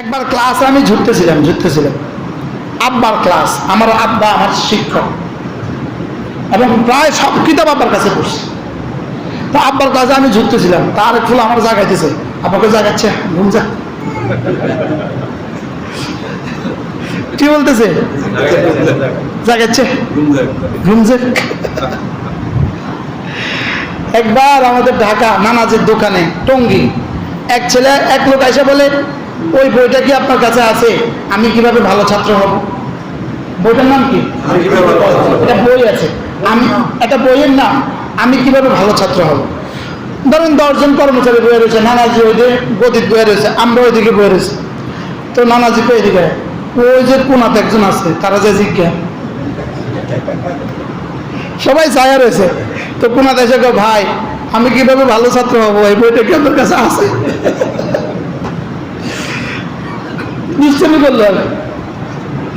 একবার ক্লাসে আমি ঝুঁকতেছিলাম ঝুঁকতেছিলাম আব্বার ক্লাস আমার আব্বা আমার শিক্ষক। এবং প্রায় সব কিতাব আব্বার কাছে পড়ছি। তো আব্বার কাছে আমি ঝুঁকতেছিলাম তার ফুল আমার জাগাইতেছে। আব্বাকে জাগাচ্ছে ঘুম যা। কি বলতেছে? জাগাচ্ছে ঘুম যা। একবার আমাদের ঢাকা নানাজের দোকানে টঙ্গি এক ছেলে এক লোক এসে বলে ওই বইটা কি আপনার কাছে আছে? আমি কীভাবে ভালো ছাত্র হব? বইটার নাম কি? এটা বই আছে। আমি একটা বইয়ের নাম আমি কীভাবে ভালো ছাত্র হব? ধরুন দশজন কর্মচারী বয়ে রয়েছে নানাজি ওইদিকে গদিত বয়ে রয়েছে আমরা ওইদিকে বয়ে রয়েছে। তো নানাজি কই এদিকে? ওই যে কোনাতে একজন আছে তারা যে জিজ্ঞা সবাই ছায়া রয়েছে। তো কোনাতে এসে ভাই আমি কীভাবে ভালো ছাত্র হব? এই বইটা কি আপনার কাছে আছে? নিশ্চয়ই বললো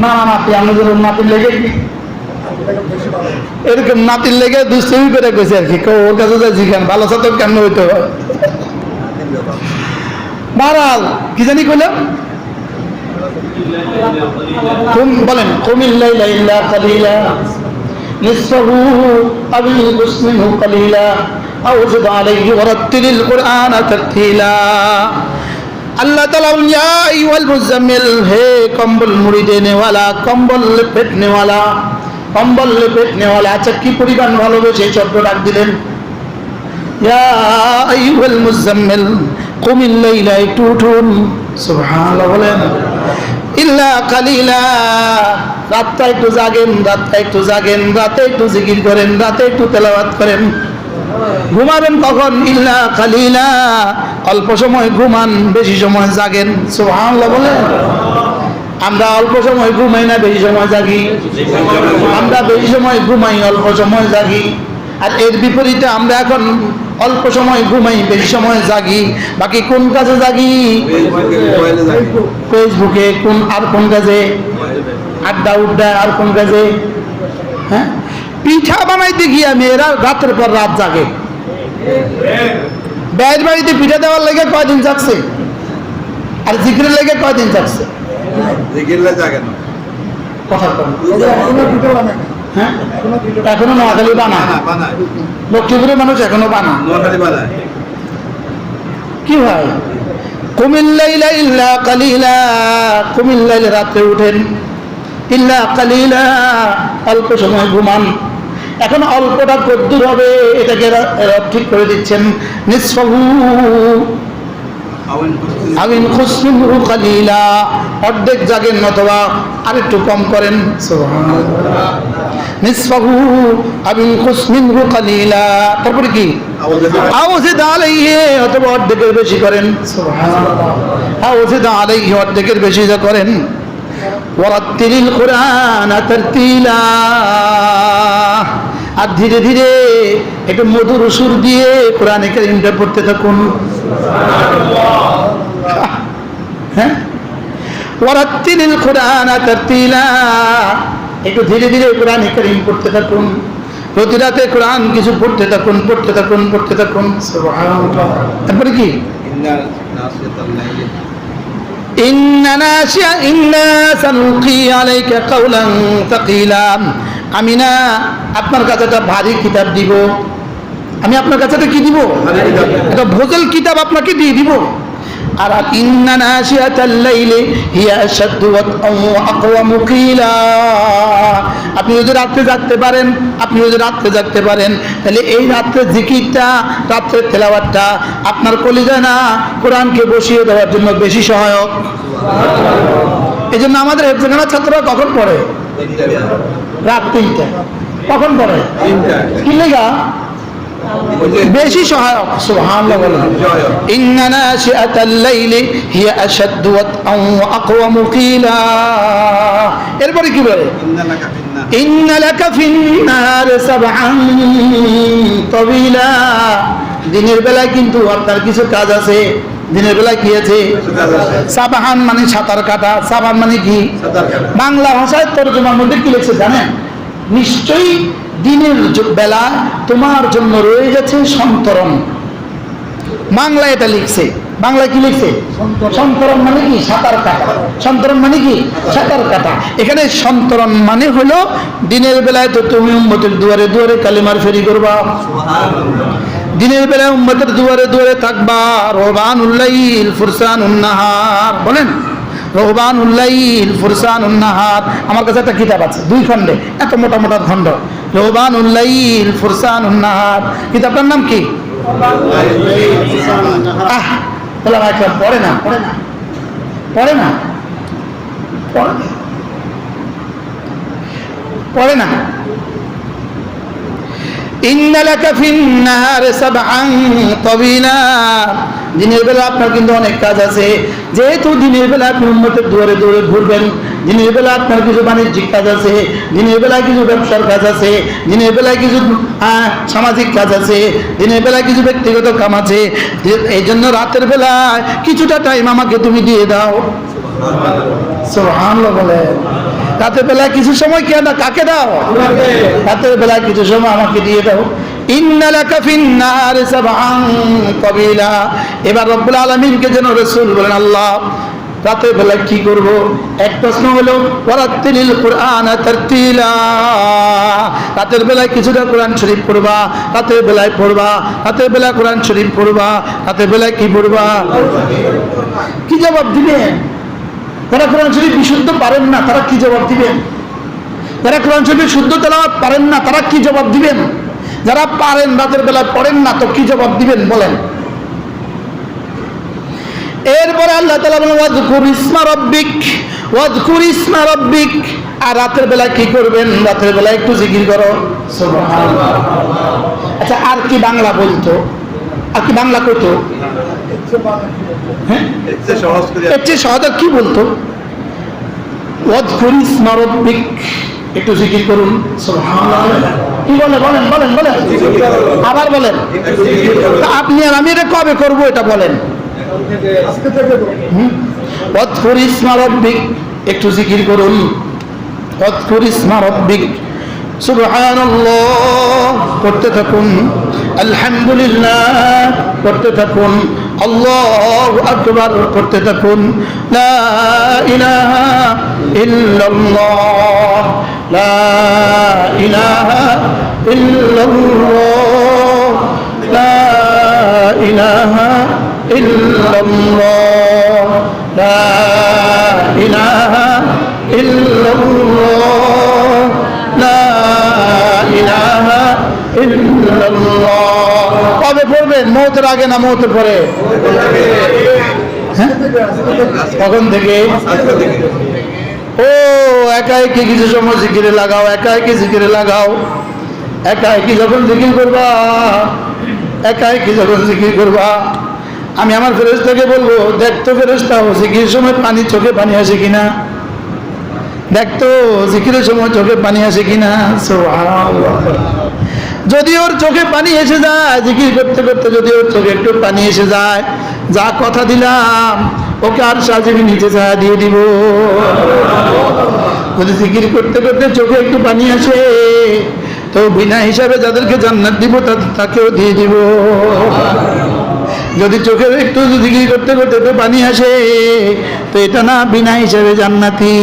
না না নাতি আমি ধরুন নাতির লেগে কি এরকম নাতির লেগে দুষ্টমি করে গেছে আর কি কও, ওর কাছে যা জিজ্ঞান ভালো ছাত্র কেমন হইতে হয় বারাল কি জানি কইলাম কুম বলেন কুমিল্লাইলা ইল্লা কালিলা نصفه أو انقص منه قليلا أو زد عليه ورتل القرآن ترتيلا আল্লাহ তালা ইয়া আইয়ুহাল মুজাম্মিল, হে কম্বল মুড়ি দেনেওয়ালা কম্বল লেপেটনেওয়ালা কম্বল লেপেট নেওয়ালা আচ্ছা কি পরিমাণ এই শব্দ ডাক দিলেন? ইয়া আইয়ুহাল মুজাম্মিল, কুমিল লাইলা, একটু উঠুন। সুবহানাল্লাহ বলেন। ইল্লা কালিলা, রাতটা একটু জাগেন, রাতটা একটু জাগেন, রাতে একটু জিকির করেন, রাতে একটু তেলাওয়াত করেন। ঘুমাবেন কখন? ইল্লা কালিলা। অল্প সময় ঘুমান, বেশি সময় জাগেন। সুবহানাল্লাহ বলেন আমরা অল্প সময় ঘুমাই না, বেশি সময় জাগি। আমরা বেশি সময় ঘুমাই, অল্প সময় জাগি। আর এর বিপরীতে আমরা এখন অল্প সময় ঘুমাই, বেশি সময় জাগি। বাকি কোন কাজে জাগি? ফেসবুকে কোন আর কোন কাজে? আড্ডা উড্ডা আর কোন কাজে? হ্যাঁ? পিঠা বানাইতে গিয়া মেয়েরা রাতের পর রাত জাগে। ব্যাজ বাড়িতে পিঠা দেওয়ার লেগে কয়দিন যাচ্ছে আর জিকিরের লেগে কয়দিন যাচ্ছে। হ্যাঁ? এখনও নোয়াখালী বানা লক্ষ্মীপুরের মানুষ এখনও বানা কি হয়? ইল্লা কালিলা কুমিল্লাইলে রাত্রে উঠেন। ইল্লা কালিলা অল্প সময় ঘুমান। এখন অল্পটা কদ্দুর হবে, এটাকে ঠিক করে দিচ্ছেন। কালিলা। অর্ধেক জাগেন অথবা আরেকটু কম করেন। তারপরে কি? অথবা অর্ধেকের বেশি করেন। অর্ধেকের বেশি যা করেন। ওয়ারাত্তিলিল কুরআন তারতিলা। আর ধীরে ধীরে একটু মধুর সুর দিয়ে কোরআনে কারিমটা পড়তে থাকুন। হ্যাঁ? ওয়ারাত্তিলিল কুরআন তারতিলা। একটু ধীরে ধীরে কোরআন কারীম পড়তে থাকুন। প্রতি রাতে কোরআন কিছু পড়তে থাকুন পড়তে থাকুন পড়তে থাকুন। তারপরে কি? ইন্না নাশিয়া ইন্না সানুকি আলাইকা তাকিলা। আমি না আপনার কাছে একটা ভারী কিতাব দিব। আমি আপনার কাছে একটা কি দিব? একটা ভোজল কিতাব আপনাকে দিয়ে দিব। আর ইন্না নাশিয়াতাল লাইলি হিয়া আশাদ্দু ওয়া আকওয়ামু কিলা। আপনি যদি রাত্রে জাগতে পারেন আপনি যদি রাত্রে জাগতে পারেন তাহলে এই রাত্রে জিকিরটা রাত্রে তেলাওয়াতটা আপনার কলিজা না কোরআনকে বসিয়ে দেওয়ার জন্য বেশি সহায়ক। এই জন্য আমাদের হেফজখানা ছাত্ররা কখন পড়ে? রাত তিনটা কখন পরে কি লেগা বেশি সহায়ক সুবহানাল্লাহ বলেন ইন্না নাশিআতাল লাইলি হিয়া আশাদ্দু ওয়া আকওয়ামু কিলা এরপরে কি বলে ইন্না লাকা ফিন নাহার সাবআন তাবিলা দিনের বেলায় কিন্তু আপনার কিছু কাজ আছে দিনের বেলায় কি আছে? সাবাহান মানে সাঁতার কাটা সাবান মানে কি? বাংলা ভাষায় তর্জমার মধ্যে কি লিখছে জানেন? নিশ্চয়ই দিনের বেলা তোমার জন্য রয়ে গেছে সন্তরণ। বাংলা এটা লিখছে। বাংলায় কি লিখছে? সন্তরণ। মানে কি? সাঁতার কাটা। সন্তরণ মানে কি? সাঁতার কাটা। এখানে সন্তরণ মানে হলো দিনের বেলায় তো তুমি উম্মতের দুয়ারে দুয়ারে কালিমার ফেরি করবা। দিনের বেলায় উম্মতের দুয়ারে দুয়ারে থাকবা রোবান উল্লাইল ফুরসান উন্নাহার বলেন রোহবান উল্লাইল ফুরসান উন্নাহার আমার কাছে একটা কিতাব আছে, দুই খণ্ডে, এত মোটা মোটা খণ্ড। রোহবান উল্লাইল ফুরসান উন্নাহার কিতাবটার নাম কি? পড়ে না পড়ে না পড়ে না পড়ে না। দিনের বেলা আপনার কিন্তু অনেক কাজ আছে। যেহেতু দিনের বেলা আপনি উন্মতের দুয়ারে দুয়ারে ঘুরবেন, দিনের বেলা আপনার কিছু বাণিজ্যিক কাজ আছে, দিনের বেলায় কিছু ব্যবসার কাজ আছে, দিনের বেলায় কিছু সামাজিক কাজ আছে, দিনের বেলায় কিছু ব্যক্তিগত কাম আছে এই জন্য রাতের বেলায় কিছুটা টাইম আমাকে তুমি দিয়ে দাও। বলে রাতের বেলায় কিছু সময় কে না কাকে দাও? রাতের বেলায় কিছু সময় আমাকে দিয়ে দাও। এবার রব্বুল আলামিনকে যেন রাসূল বলেন আল্লাহ রাতের বেলায় কি করব? এক প্রশ্ন হলো ওয়ারাত্তিলিল কুরআন তারতিলা। রাতের বেলায় কিছুটা কোরআন শরীফ পড়বা রাতের বেলায় পড়বা রাতের বেলায় কোরআন শরীফ পড়বা রাতের বেলায় কি পড়বা? কি জবাব দিবেন? যারা কোরআন শরীফ বিশুদ্ধ পারেন না, তারা কি জবাব দিবেন? যারা কোরআন শরীফ শুদ্ধ তেলাওয়াত পারেন না, তারা কি জবাব দিবেন? যারা পারেন, রাতের বেলায় পড়েন না, তো কি জবাব দিবেন? বলেন। এরপরে আল্লাহ তালা বলেন আর রাতের বেলায় কি করবেন? রাতের বেলায় একটু জিকির করো। আচ্ছা আর কি বাংলা বলতো? আর কি বাংলা কইতো হ্যাঁ? কি বলতো? রব্বিক একটু জিকির করুন। কি বলে? বলেন বলেন বলেন। আবার বলেন। আপনি আর আমি এটা কবে করব এটা বলেন। রব্বিক একটু জিকির করুন। ইসমা রব্বিক সুবহানাল্লাহ। করতে থাকুন। আলহামদুলিল্লাহ করতে থাকুন। আল্লাহু আকবার করতে থাকুন। লা ইলাহা ইল্লাল্লাহ, লা ইলাহা ইল্লাল্লাহ, লা ইলাহা ইল্লাল্লাহ, লা ইলাহা ইল্লাল্লাহ, লা ইলাহা ইল্লাল্লাহ। মৌতের আগে না মৌতের পরে। হ্যাঁ? কখন থেকে? ও, একা একি কিছু সময় জিকিরে লাগাও, একা একি জিকিরে লাগাও। একা একি যখন জিকির করবা, একা একি যখন জিকির করবা। আমি আমার ফেরেস্তাকে বলব দেখতো ফেরেস্তা ও জিকির সময় পানি চোখে পানি আসে কিনা? দেখতো জিকিরের সময় চোখে পানি আসে কিনা? সুবহানাল্লাহ। যদি ওর চোখে পানি এসে যায়, জিকির করতে করতে যদি ওর চোখে একটু পানি এসে যায়, যা কথা দিলাম, ওকে আর সাজিবি নিচে যা দিয়ে দিব। যদি জিকির করতে করতে চোখে একটু পানি আসে, তো বিনা হিসাবে যাদেরকে জান্নাত দিব তাকেও দিয়ে দিব। যদি চোখের একটু জিকির করতে করতে তো পানি আসে, তো এটা না বিনা হিসাবে জান্নাতি।